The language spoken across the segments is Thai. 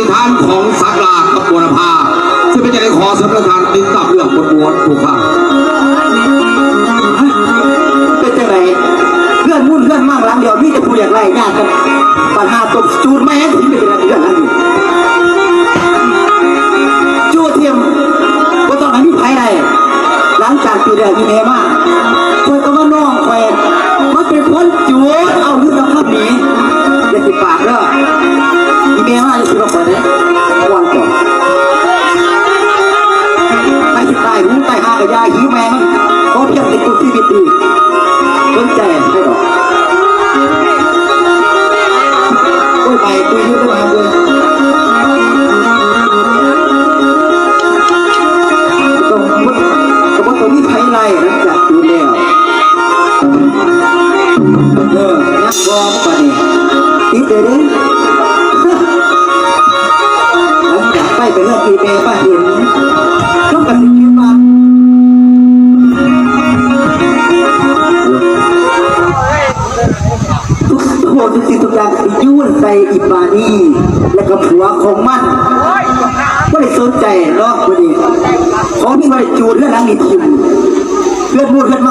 เหตุการณ์นิทานของสังลากับบัวละผ้าซึ่งเป็นใจขอสำนักงานติดตามเรื่องบนบวนถูกค่ะเป็นจังไรเพื่อนมุ่นเพื่อนมั่งหลังเดียวนี่จะพูดอย่างไรงานกันปัญหาตบจูดแม่งถึงเป็นเรื่องนั้นจูเทียมก็ต้องให้มีภัยใดหลังจากปีเดียวมีเมมาคอยก็ว่าน้องแฟนมันเป็นคนจูดเอาเรื่องขับหนีอย่าติดปากเด้อ มีเมมาจะสุดคนนี้วันก่อนไปสิตายหูตายหากระยาหิวแมงก็เพียบติดตัวชีวิตอีกสนใจให้ดอก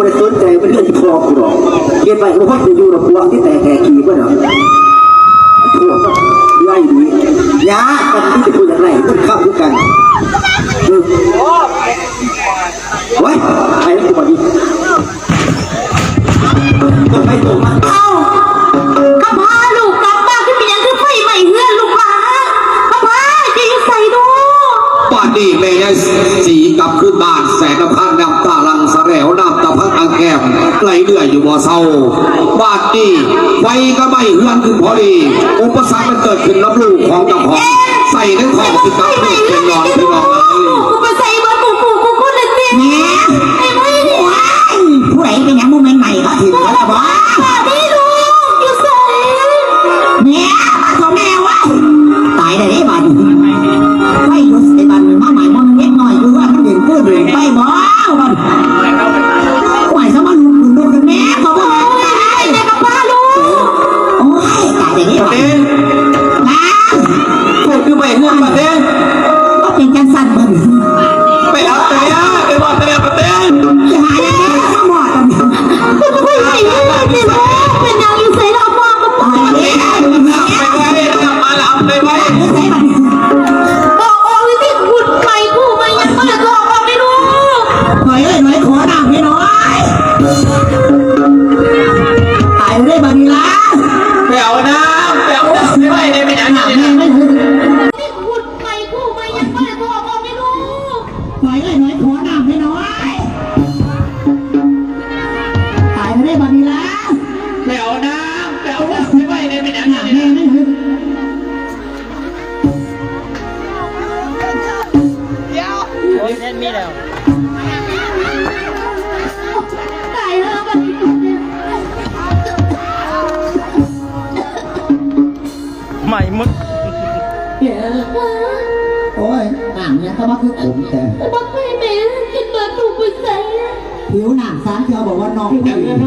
ไม่ได้สนใจเป็นเรื่องที่พอกูหรอกเกินไปกูพ่อจะอยู่กับผัวที่แต่แก่ขี่ก็เนาะผัวก็ไล่ดียากันที่จะพูดอย่างไรพูดข้ามทุกกันเออไว้ใครกูบอกดีตรงไปตรงมาเอ้าข้าพาลูกกลับบ้านที่เป็นหยังคือไฟใหม่เฮือนลูกหลาข้าพาจะอยู่ใส่ดูบ้านนี้แม่ยายสีกลับขึ้นบ้านแสงน้ำพังน้ แคมไหลเลื่อยอยู่บ่อเศร้า บาดนี้ไฟก็ไม่เฮือนขึ้นพอดี อุปสรรคมันเกิดขึ้นรับลูกของเจ้าของ ใส่ในของสิกลับเพื่อเป็นนอนพี่น้องเอ้ ใหม่มึกโอ้ยน้ำเนี่ยก็มาคือขมแต่บักไม่เมย์กินเบอร์ถูกไปใส่ผิวหนังสารเทียวบอกว่าน้องผู้หญิง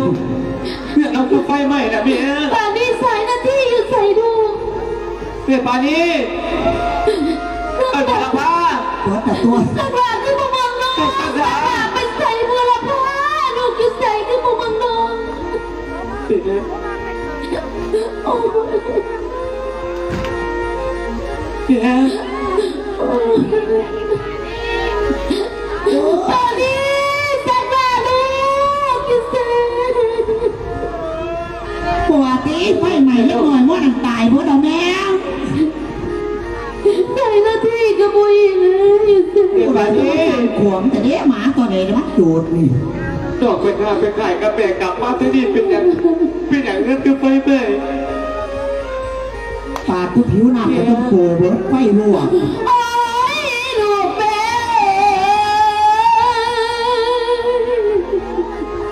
เพื่อนเอาคือไฟไหม้นะพี่ป่านนี้สายหน้าที่อยู่ใส่ดูเพื่อนปานี้เออพาพาตัวแต่ตัวตลาดคือบุมังนองตลาดไปใส่บัวละพาลูกอยู่ใส่คือบุมังนองโอ้ ว่านนี้สักมาลูกอยู่ใส่ปวดตีไฟใหม่ยังหน่อยมั่นังตายพวกเราแม่ใส่หน้าที่กับบุยเลยอยู่ใส่เพื่อนปานี้ขวงแต่เนี้ยหมาตัวไหนมันจูดนี่ดอกเป็นข้าเป็นไข่กระเบกกลับมาที่นี่เป็นอย่างเป็นอย่างนั้นคือไฟไปาดทุกผิวหน้าก็ต้องโกเบิร์ไฟลวกโอ้ย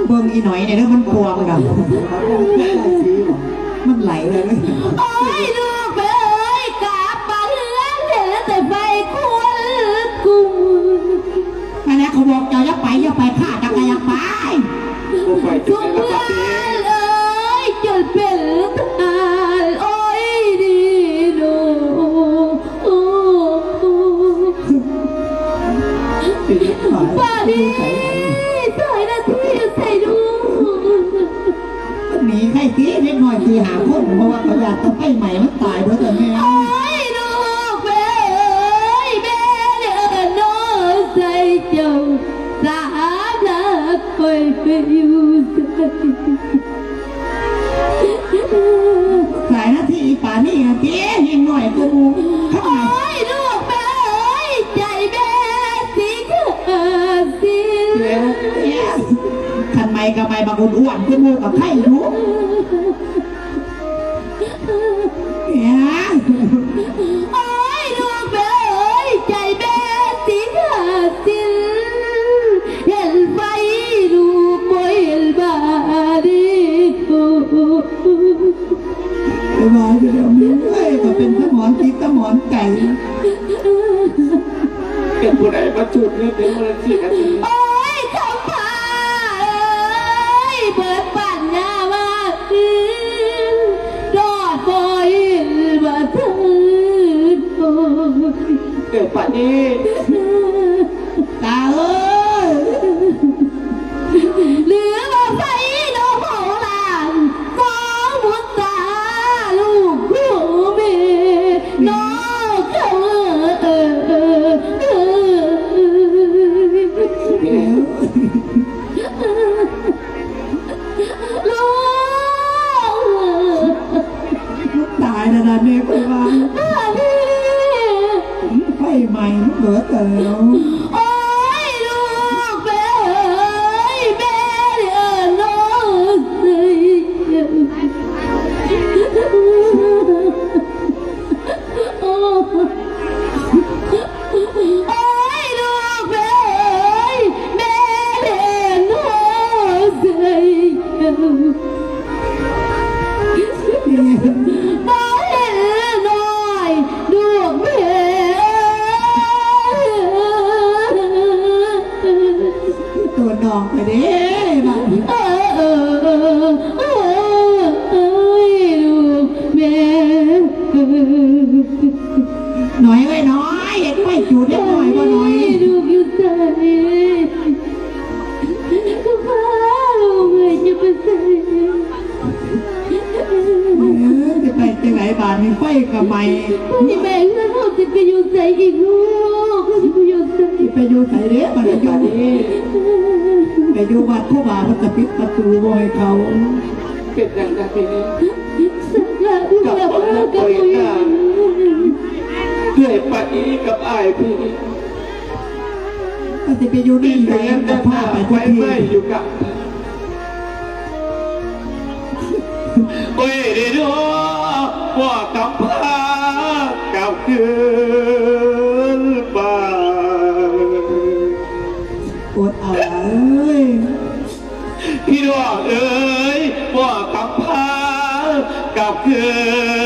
เบิ้งอีหน่อยเนี่ยแล้มันกลัวมันมันไหลเลย โอ้ยลูกแม่เอ้ยใจแม่สิขาดสิ้นขันไม่กับไม่บางคนอ้วนกูมูกับไข่รู้ จุดเรื่องเดียวมันสินาทีโอ้ยคำพาเอ้ยเปิดปั่นหน้ามาคืนรอดบ่อยมาถึงโอ้ยเกิดป่านนี้ เห็นไฟจุดได้หน่อยว่าน้อยลูกอยู่ใจก็พาลูกเลยจะไปใส่เออจะไปจังไหนบ้านมีไฟกับไม้นี่แม่เพื่อนเขาจะไปอยู่ใจอีกลูกเขาจะไปอยู่ใจไปอยู่ใส่เด้มันอยู่นี่ไปอยู่วัดผู้บ่าวมันจะปิดประตูบ่ให้เขาเป็นอย่างนาทีนี้สักอย่างลูกแบบว่ากับผู้ หญิงเกิดป่านนี้กับอายพี่ก็จะไปอยู่ดินี่นไหนเรียนก็แต่พาผ้าไปไปทุกทีไม่อยู่กับโอ้ยเดี๋ยวว่ากับพากับคืนบ้านอดเอาเอ้ยพี่น้องเอ๋ยว่ากับพากับคืน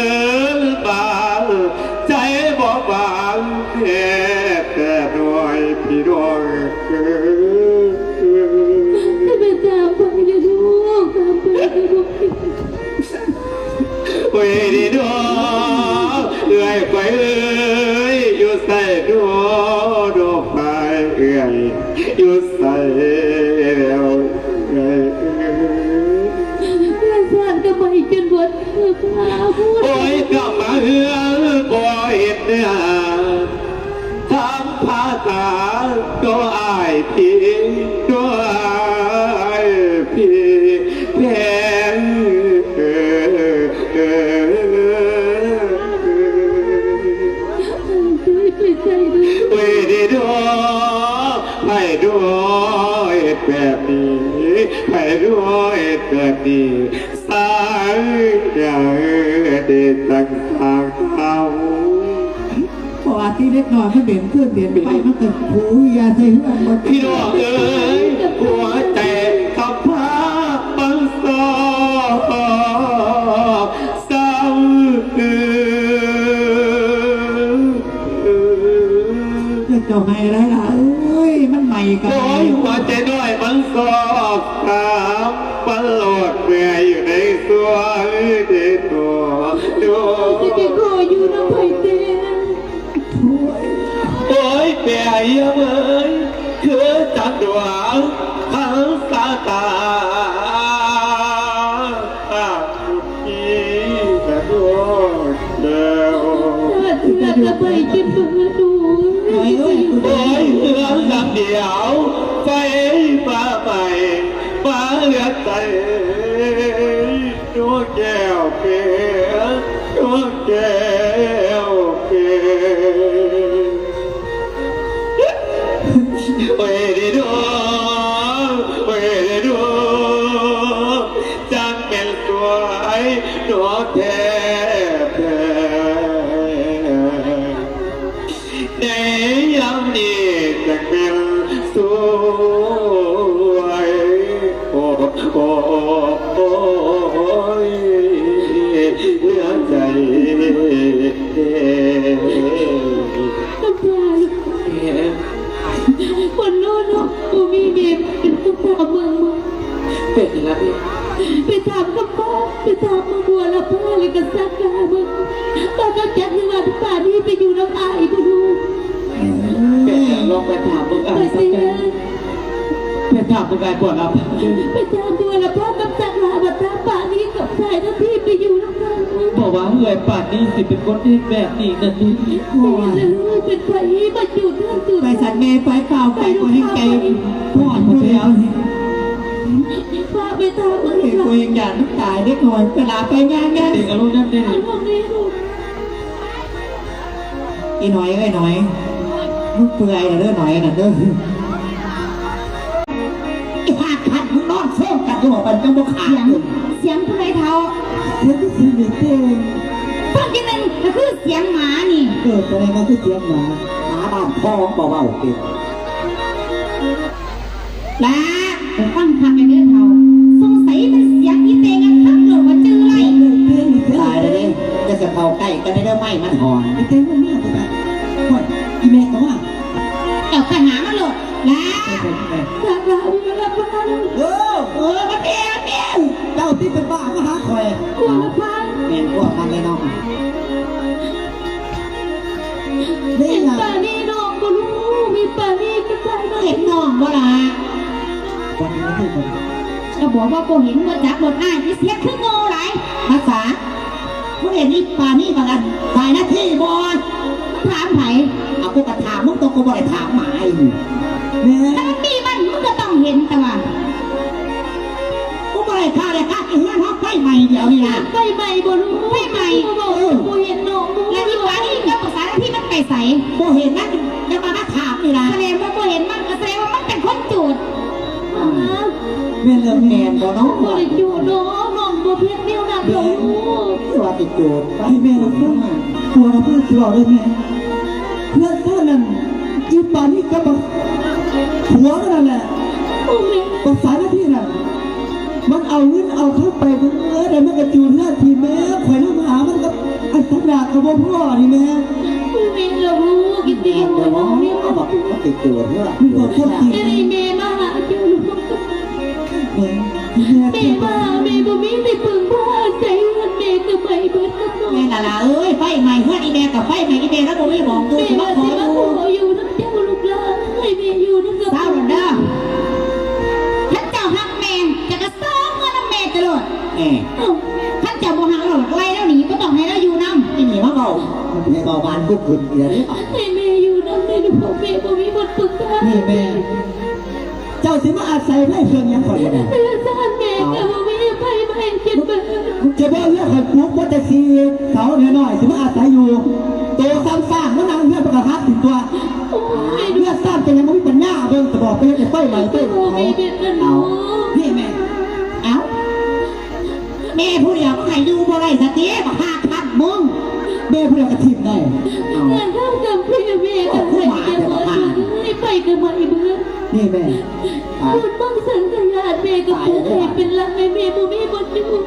เฮ้ยดีน้องเอ๋ยไปเอ๋ยอยู่ใส่ดวดอกไม้เอ๋ยอยู่ใส่แล้วเอื่อนสานก็ไปจนหมดเพื่อพาพูดโอ้ยกลับมาเฮือบ่เห็นเนื้อทำภาษาก็อา แบบนี้สายอย่าเด็ดต่างทางเขาเพราะว่าที่เล็กน้อยมันเด่นเพื่อนเด่นไปมันก็ผูยาใส่เหือนหมดพี่น้องเอ๋ ไม่ใช่ น้ำตาคนโน้นกูมีเมียเป็นตุ๊กตาเมืองมึงเป็นแล้วพี่ไปถามกับพ่อไปถามมึงบัวละพ่อเลยกับสักกามึงตอนนั้นจัดที่ป่านี้ไปอยู่น้ำอายไปดูเป็นลองไปถามมึงไปอะสัสิกกันไปถามมึงไงก่อนครับไปถามบัวละพ่อ มึงบอกว่าเงยป่านนี้สิเป็นคนที่แบบนี้นั่นนี่เลยเป็นไฟมาจุดเรื่องจุดไปสัตว์เมย์ไปเปล่าไปคนให้ไกลพ่อหมดแล้วพาไปถามมึงเด็กกูยังอยากตายได้ก่อนเวลาไปงานงานเด็กอารมณ์นั่นเองพวกนี้ลูกอีน้อยไอ้น้อยมึงเปื่อยนะเด้อหน่อยนะเด้อไอ้ขาดขาดมึงนอนเฟ้งกันจะบอกมันจะบ่ขาดเสียงเสียงผู้ใดเท้าเสียงที่สี่เต้ฟังที่นั่นก็คือเสียงหมานี่เกิดอะไรมาคือเสียงหมาหมาบ้านพ่อเบาๆเกิดลาไปฟังคำกันเด้อเท้าสงสัยเป็นเสียงอีเตงันทักเกิดว่าจื้อไรตายเลยเนี่ยจะจะเผาใกล้กันได้ไหมมันหอนไอ้เต้มันมากเลยว่าอีเมย์ก็ว่าเจ้าขหามาโหลดลาจากเราเวลา บ่ล่ะวันนี้ไม่ใช่คนก็บอกว่าบ่เห็นบ่จักบ่อ้ายที่เสียคือโง่หลภาษาผู้เห็นนี่ป่านี่มากันฝ่ายหน้าที่บอลถามไผเอากูกระถามมึงตัวกูบ่ได้ถามหมายแม่ถ้ามันมีมันมึงก็ต้องเห็นแต่ว่ากูบ่ได้ค่าเลยค่าไอ้เหี้ยห้องไฟใหม่เดี๋ยวนี้นะไฟใหม่บ่รู้ไฟใหม่บ่บอกบ่เห็นโน่และที่ว่านี่ก็ภาษาที่มันไปใส่กูเห็นนะจะมาถามนี่นะ แม่เรื่องแมนบ่น้องบ่ได้อยู่น้องน้องบ่เพียงเดียวนั้นหลูกสวัสดีโจทย์ไปแม่เราเพื่อนตัวเราเพื่อนที่เราด้วยแม่เพื่อนเท่านั้นอีปานี่ก็มาหัวนั่นแหละโอ้แม่ภาษาหน้าที่น่ะมันเอาเงินเอาเข้าไปมันเออแต่มันกระจูนหน้าทีแม่ข่อยน้ำหามันก็อันสักดากับพ่อนี่แม่แม่รู้กินดีหัวน้องเนี่ยเขาบอกว่าติดตัวเพื่อมันบอกคนจริงไอ้แม่มาหาเจ้าลูก แม่แม่แม่มาแม่บ่มีสิปึงพาใจเงินแม่ก็ไปเบิดกับน้องแม่ละละเอ้ยไฟใหม่เพื่อนอีแม่กับไฟใหม่อีแม่แล้วผมไม่บอกกูแม่จะว่ามาขสิอมาดูขออยู่น้ำเจ้าลูกหลานให้แม่อยู่น้ำกับเศร้าเด้อท่านเจ้าฮักแม่จะกระซ้อมเมื่อน้ำแม่จะโหลดแม่เอ้าท่านเจ้าบ่ฮักเราไล่แล้วหนีก็ต้องให้เราอยู่น้ำที่นี่มาเบาแม่เบาบานกุ๊กขึ้นเดี๋ยวนี้ให้แม่อยู่น้ำในลูกของแม่บ่มีบทปรึกษานี่แม่เจ้า สิมาอาศัยไพ่เพื่อนยังข่อยอยู่แม่สร้างแม่ก็บ่มีไฟไม่คิดเบิดจะบอกเรื่องของปุ๊กว่าจะซีเสาเนื้อหน่อยสิมาอาศัยอยู่โตซ้ำซากมันนั่งเพื่อนประกาศถึงตัวโอ้ยเพื่อนสร้างเป็นยังไม่มีปัญญาเบิ่งจะบอกไปจะไฟใหม่ไฟบ่เขามีเป็นอันเอาเนาะนี่แม่เอ้าแม่ผู้เดียวก็ให้อยู่บ่ได้สติบ่หาทัดมึงแม่เพื่อนกระทิมได้เอางานเข้ากับพี่แม่ก็ให้จะเบิดให้ไปก็ไม่เบิด นี่แม่คุณบังสังสยาดแม่กับผู้เอกเป็นลักแม่แม่บุมีบนไม่ผู้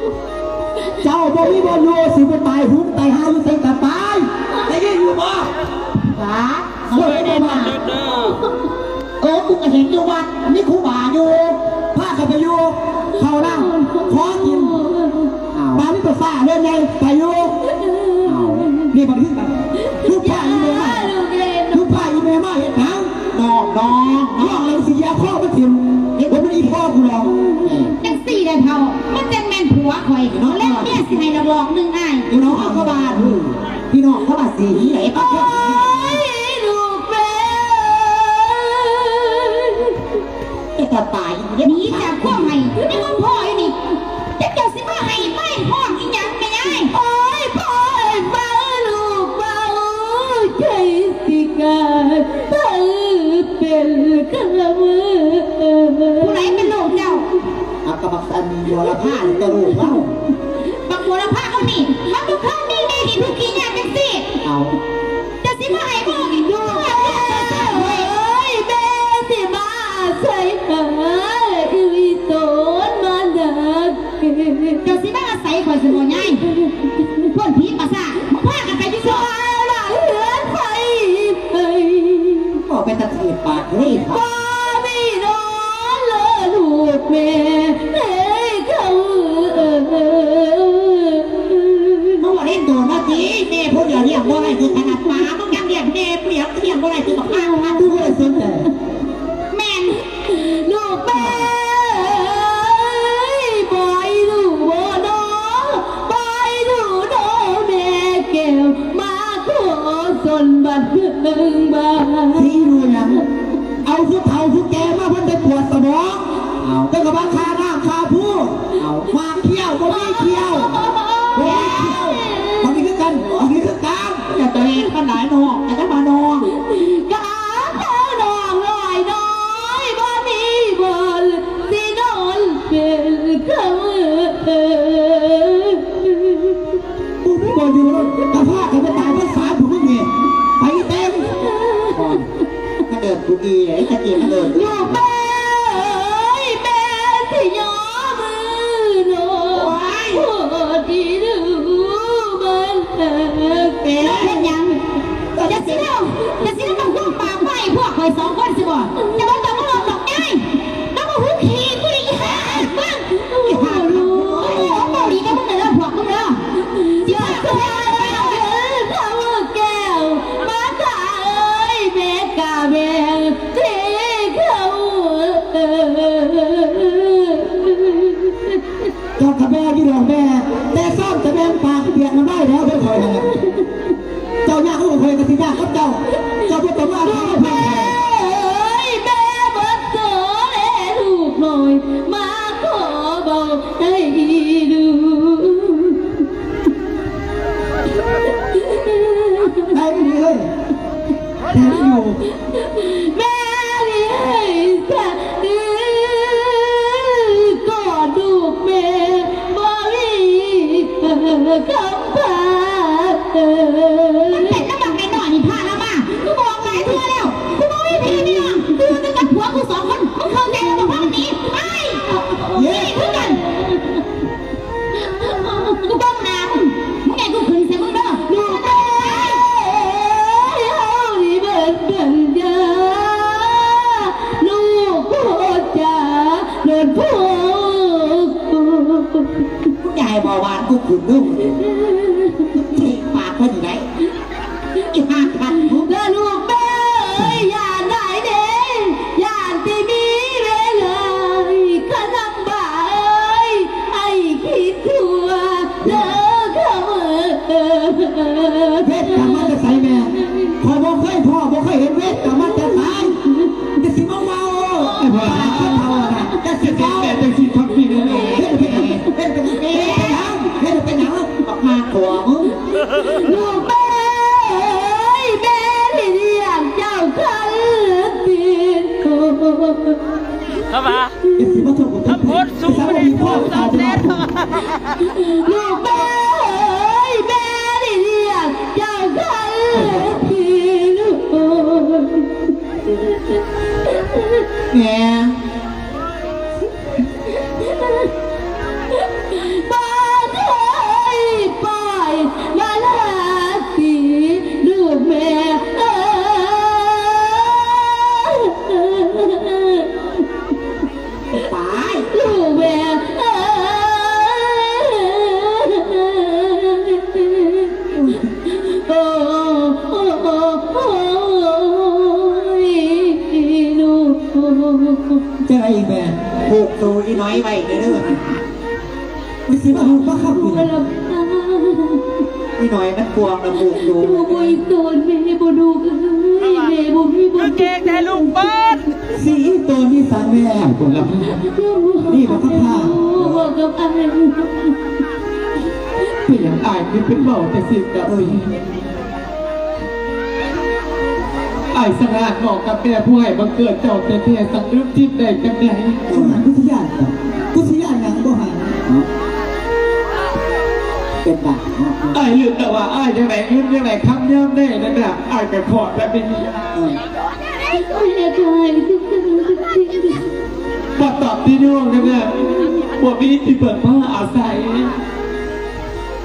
เจ้าบุมีบ่อยู่สิบ่ตายหุ้มตายห้าหรือเซ็งกัตายได้ยังอยู่บ่ตาสวยได้มาเอ้กูก็เห็นอยู่วัานี่ครูบาอยู่ผ้ากับไปอยู่เขานั่งขอกินบ้านนี่ตัวฟ้าเรื่องไงไปอยู่นี่บันทึกบัน น้อองเราสิยาพ่อมาถิ่มว่ามันอีพ่อกูหรอกยังสี่ได้เท่ามันจังแม่นผัวข่อยแล้วเมียสิให้ระบอกหนึ่งอ้ายอยู่น้องเขาบาดพี่น้องเขาบาดสีไหนบ้างจะตายอย่างนี่จะพ่อให้นี่มันพ่ออยู่นี่จะเจ้าสิมาให้ไม่พ่อ เป็นละมือผู้ใดเป็นลูกเจ้าอากระบักอันบัวละผ้าตะลูกเล่าบักบัวละผ้าเอานี่มันก็เคยมีเมดีทุกขี้ยาจังสิเอา นี่พ่อไม่น้อเลอลูกแม่เอ้เขาเออมึงมาเล่นตัวาสิแม่พูดเดียวเรียกว่าไรคือขนาดหมามึยังเรียกแม่เปรียบเทียบว่ไรคือบอกอ้าวมาทุกคนสิแม่ลูกแม่ไปดูว่าน้องไปดูน้องแม่แก้วมาขอสนบัตเมืองบื่ร เอาผู้เฒ่าผู้แก่มาเพิ่นไปปวดสมองเอา เจ้ากับว่าคาหน้าคาผู้เอาวางเที่ยวก็ไม่เที่ยว อีเลยถ้ากินเลย แล้วมาถ้าโพสสูงไป่ได้โพสตอนเล่นลูกแม่แม่ดิอยากได้ทีลูกแง่ สิมาผูกมาขับอยู่มาลับตาอีน้อยมันกวงระบุดูดูบ่อีโตนแม่บ่ดูกันแม่บ่มีบ่คือเก่งแต่ลูกเปิ้ลสีตัวนี้สังแม่คนละนี่มันก็ผ้าบอกกับอ้ายเป็นอย่างอายนี่เป็นเบาแต่สิกะเอ้ยอายสงาดบอกกับแม่ผู้ให้บังเกิดเจ้าแต่เพียสังรึกทิพย์ได้จังไดผู้หันผู้ยานผู้ยานยังบ่หัน เป็นบาปอายลืมแต่ว่าอายจังไหนลืมจังไหนคำย่ำได้นั่นน่ะอายก็ขอแล้วเป็นแม่ตายทุกสิ่งทุกสิ่งบอตอบที่น้องนั่นน่ะบ่มีที่เปิดผ้าอาศัย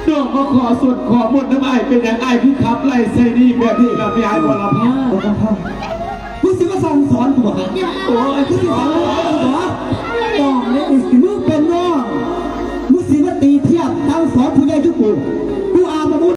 น้องก็ขอส่วนขอหมดน้ำอายเป็นอย่างอายคือขับไล่ใส่ดีแบบนี้กับยายวรภาผู้สิมาสั่งสอนกูบอกโอ้ยผู้สิมาสอนกูบอกต้องเนี่ยมึงเป็น น้